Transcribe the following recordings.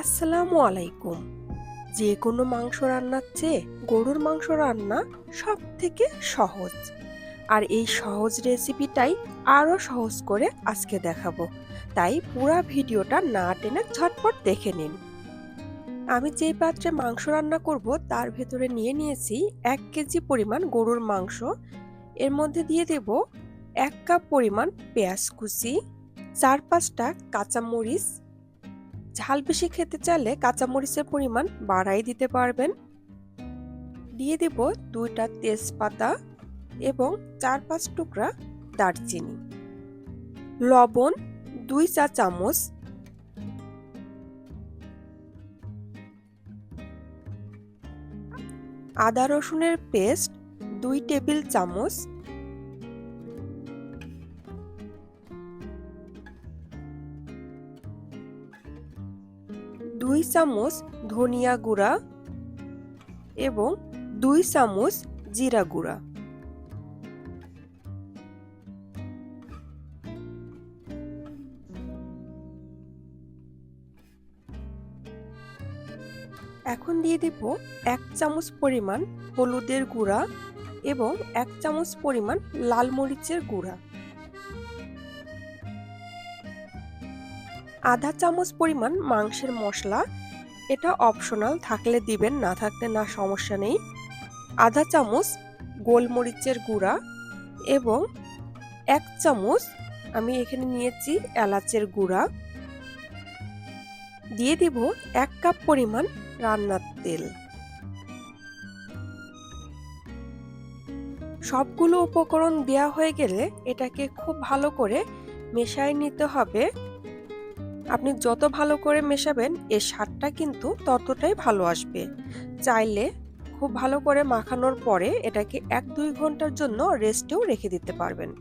আসসালামু আলাইকুম। যে কোনো মাংস রান্নার চেয়ে গরুর মাংস রান্না সব থেকে সহজ। আর এই সহজ রেসিপিটাই আরও সহজ করে আজকে দেখাবো। তাই পুরো ভিডিওটা না টেনে ঝটপট দেখে নিন। আমি যেই পাত্রে মাংস রান্না করব, তার ভেতরে নিয়ে নিয়েছি এক কেজি পরিমাণ গরুর মাংস। এর মধ্যে দিয়ে দেব এক কাপ পরিমাণ পেঁয়াজ কুচি, চার পাঁচটা কাঁচামরিচ ঝাল বেশি খেতে চাইলে কাঁচামরিচের পরিমাণ বাড়াই দিতে পারবেন। দিয়ে দেব দুইটা তেজপাতা এবং চার পাঁচ টুকরা দারচিনি। লবণ দুই চা চামচ। আদা রসুনের পেস্ট দুই টেবিল চামচ। দুই চামচ ধনিয়া গুঁড়া এবং দুই চামচ জিরা গুঁড়া। এখন দিয়ে দেব এক চামচ পরিমাণ হলুদের গুঁড়া এবং এক চামচ পরিমাণ লাল মরিচের গুঁড়া। আধা চামচ পরিমাণ মাংসের মশলা। এটা অপশনাল থাকলে দিবেন, না থাকলে না, সমস্যা নেই। আধা চামচ গোলমরিচের গুঁড়া এবং এক চামচ আমি এখানে নিয়েছি এলাচের গুঁড়া। দিয়ে দিব এক কাপ পরিমাণ রান্নার তেল। সবগুলো উপকরণ দেওয়া হয়ে গেলে এটাকে খুব ভালো করে মেশাই নিতে হবে। আপনি যত ভালো করে মেশাবেন এর স্বাদটা কিন্তু ততটাই ভালো আসবে। চাইলে খুব ভালো করে মাখানোর পরে এটাকে এক দুই ঘণ্টার জন্য রেস্টেও রেখে দিতে পারবেন।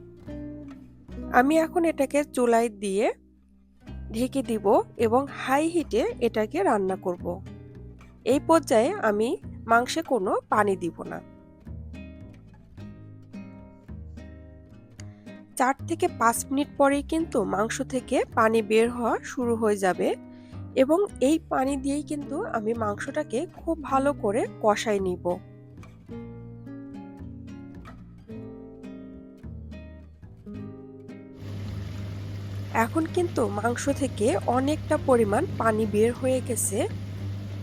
আমি এখন এটাকে চুলায় দিয়ে ঢেকে দিব এবং হাই হিটে এটাকে রান্না করব। এই পর্যায়ে আমি মাংসে কোনো পানি দিব না। চার থেকে পাঁচ মিনিট পরেই কিন্তু মাংস থেকে পানি বের হওয়া শুরু হয়ে যাবে এবং এই পানি দিয়েই কিন্তু আমি মাংসটাকে খুব ভালো করে কষাই নিব। এখন কিন্তু মাংস থেকে অনেকটা পরিমাণ পানি বের হয়ে গেছে।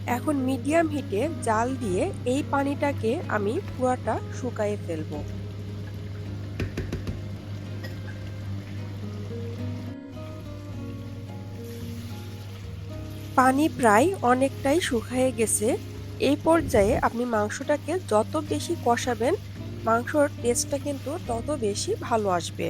এখন মিডিয়াম হিটে জাল দিয়ে এই পানিটাকে আমি পুরাটা শুকায়ে ফেলব। পানি প্রায় অনেকটাই শুকায়ে গেছে। এই পর্যায়ে আপনি মাংসটাকে যত বেশি কষাবেন, মাংসর টেস্টটা কিন্তু তত বেশি ভালো আসবে।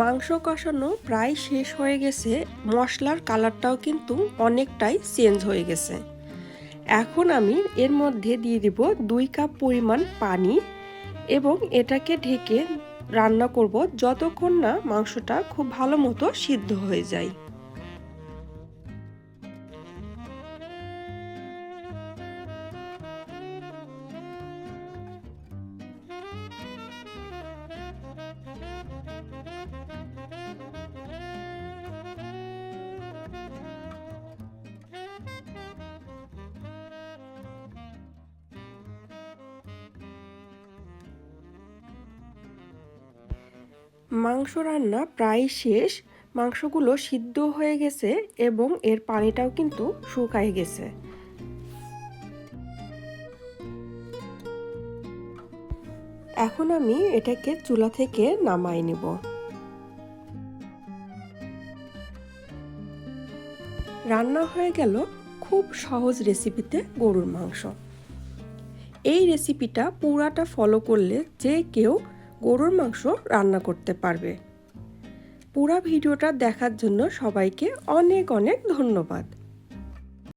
মাংস কষানো প্রায় শেষ হয়ে গেছে, মশলার কালারটাও কিন্তু অনেকটাই চেঞ্জ হয়ে গেছে। এখন আমি এর মধ্যে দিয়ে দিব দুই কাপ পরিমাণ পানি। এবং এটাকে ঢেকে রান্না করব যতক্ষণ না মাংসটা খুব ভালো মতো সিদ্ধ হয়ে যায়। মাংস রান্না প্রায় শেষ। মাংসগুলো সিদ্ধ হয়ে গেছে এবং এর পানিটাও কিন্তু শুকায় গেছে। এখন আমি এটাকে চুলা থেকে নামাই নেব। রান্না হয়ে গেল খুব সহজ রেসিপিতে গরুর মাংস। এই রেসিপিটা পুরাটা ফলো করলে যে কেউ গরুর মাংস রান্না করতে পারবে। পুরা ভিডিওটা দেখার জন্য সবাইকে অনেক অনেক ধন্যবাদ।